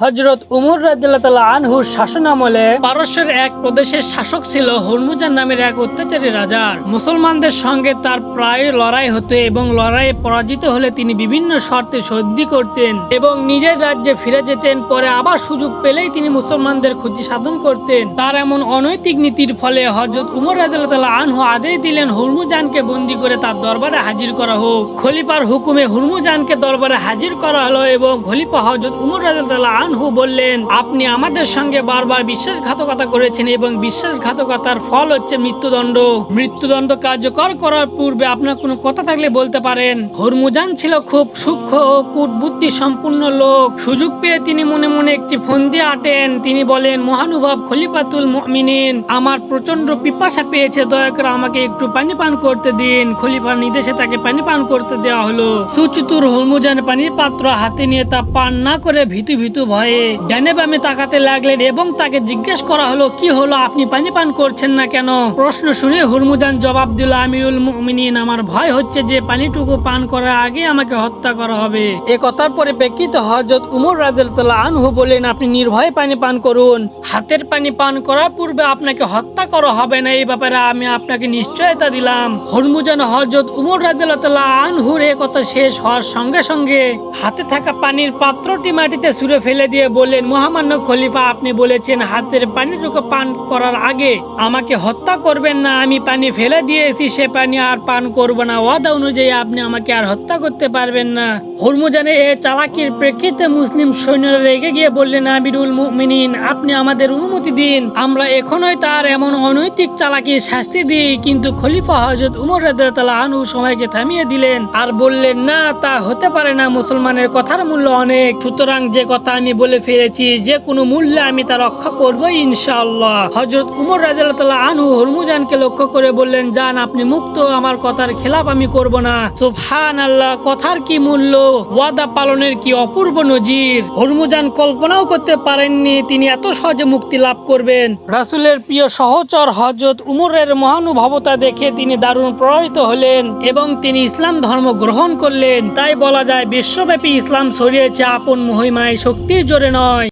হজরত উমর রাদিল্লাহ আনহুর শাসন আমলে পারস্যের এক প্রদেশের শাসক ছিল হরমুজান নামের এক অত্যাচারী রাজার মুসলমানদের সঙ্গে তার প্রায় লড়াই হতো এবং লড়াইয়ে পরাজিত হলে তিনি বিভিন্ন শর্তে সন্ধি করতেন এবং নিজের রাজ্যে ফিরে যেতেন। পরে আবার সুযোগ পেলেই তিনি মুসলমানদের ক্ষতি সাধন করতেন। তার এমন অনৈতিক নীতির ফলে হজরত উমর রাদিল্লাহ আনহু আদেশ দিলেন, হুরমুজানকে বন্দী করে তার দরবারে হাজির করা হোক। খলিফার হুকুমে হুরমুজানকে দরবারে হাজির করা হলো এবং খলিফা হজরত উমর রাদিয়াল্লাহু আনহু বললেন, আপনি আমাদের সঙ্গে বারবার বিশ্বাসঘাতকতা করেছেন এবং বিশ্বাসঘাতকতার ফল হচ্ছে মৃত্যুদণ্ড। মৃত্যুদণ্ড কার্যকর করার পূর্বে আপনার কোনো কথা থাকলে বলতে পারেন। হরমুজান ছিল খুব সূক্ষ্ম কূটবুদ্ধি সম্পূর্ণ লোক। সুযোগ পেয়ে তিনি মনে মনে একটি ফন্দি আটেন। তিনি বলেন, মহানুভব খলিফাতুল মুমিনিন, আমার প্রচণ্ড পিপাসা পেয়েছে। দয়া করে আমাকে একটু পানি পান করতে দিন। খলিফার নির্দেশে তাকে পানি পান করতে দেওয়া হলো। সুচতুর হরমুজান পানির পাত্র হাতে নিয়ে তা পান না করে ভীতু ভীতু ভয়ে ডানে বামে তাকাতে লাগলেন এবং তাকে জিজ্ঞেস করা হলো, কি হলো? আপনি পানি পান করছেন না কেন? প্রশ্ন শুনে হুরমুজান জবাব দিল, আমিরুল মুমিনিন, আমার ভয় হচ্ছে যে পানিটুকু পান করার আগে আমাকে হত্যা করা হবে। এ কথার পরিপ্রেক্ষিতে হজরত উমর রাজিয়াল্লাহ আনহু বলেন আপনি নির্ভয়ে পানি পান করুন। হাতের পানি পান করার পূর্বে আপনাকে হত্যা করা হবে না, এই ব্যাপারে আমি আপনাকে নিশ্চয়তা দিলাম। হরমুজান হজরত উমর রাজিয়াল্লাহ আনহুর এ কথা শেষ হওয়ার সঙ্গে সঙ্গে হাতে থাকা পানির পাত্রটি মাটিতে ছুঁড়ে ফেলে দিয়ে বললেন, মহামান্য খলিফা, আপনি বলেছেন হাতের পানিটুকু পান করার আগে আমাকে হত্যা করবেন না, আমি পানি ফেলে দিয়েছি, সে পানি আর পান করব না। ওয়াদা অনুযায়ী আপনি আমাকে আর হত্যা করতে পারবেন না। হরমুজানে এ চালাকির প্রেক্ষিতে মুসলিম সৈন্যরা রেগে গিয়ে বললেন, আমিরুল মুমিনিন, আপনি আমাদের অনুমতি দিন। আমরা এখনোই তার এমন অনৈতিক চালাকির শাস্তি দিই। কিন্তু খলিফা হজরত উমর রাদিয়াল্লাহু আনহু সময়কে থামিয়ে দিলেন আর বললেন, না, তা হতে পারে না, মুসলমানের কথার মূল্য অনেক। সুতরাং যে কথা আমি বলে ফেলেছি, যে কোনো মূল্যে আমি তা রক্ষা করব ইনশাআল্লাহ। হজরত উমর রাদিয়াল্লাহু আনহু হরমুজানকে লক্ষ্য করে বললেন যান আপনি মুক্ত, আমার কথার খেলাপ আমি করব না। সুবহান আল্লাহ কথার কি মূল্য? ওয়াদা পালনের কি অপূর্ব নজির? হরমুজান কল্পনাও করতে পারেননি, তিনি এত সহজে মুক্তি লাভ করবেন। রাসূলের প্রিয় সহচর হজরত উমরের মহানুভবতা দেখে তিনি দারুণ প্রভাবিত হলেন এবং তিনি ইসলাম ধর্ম গ্রহণ করলেন। তাই বলা যায়, বিশ্বব্যাপী ইসলাম ছড়িয়েছে আপন মহিমায়, শক্তির জোরে নয়।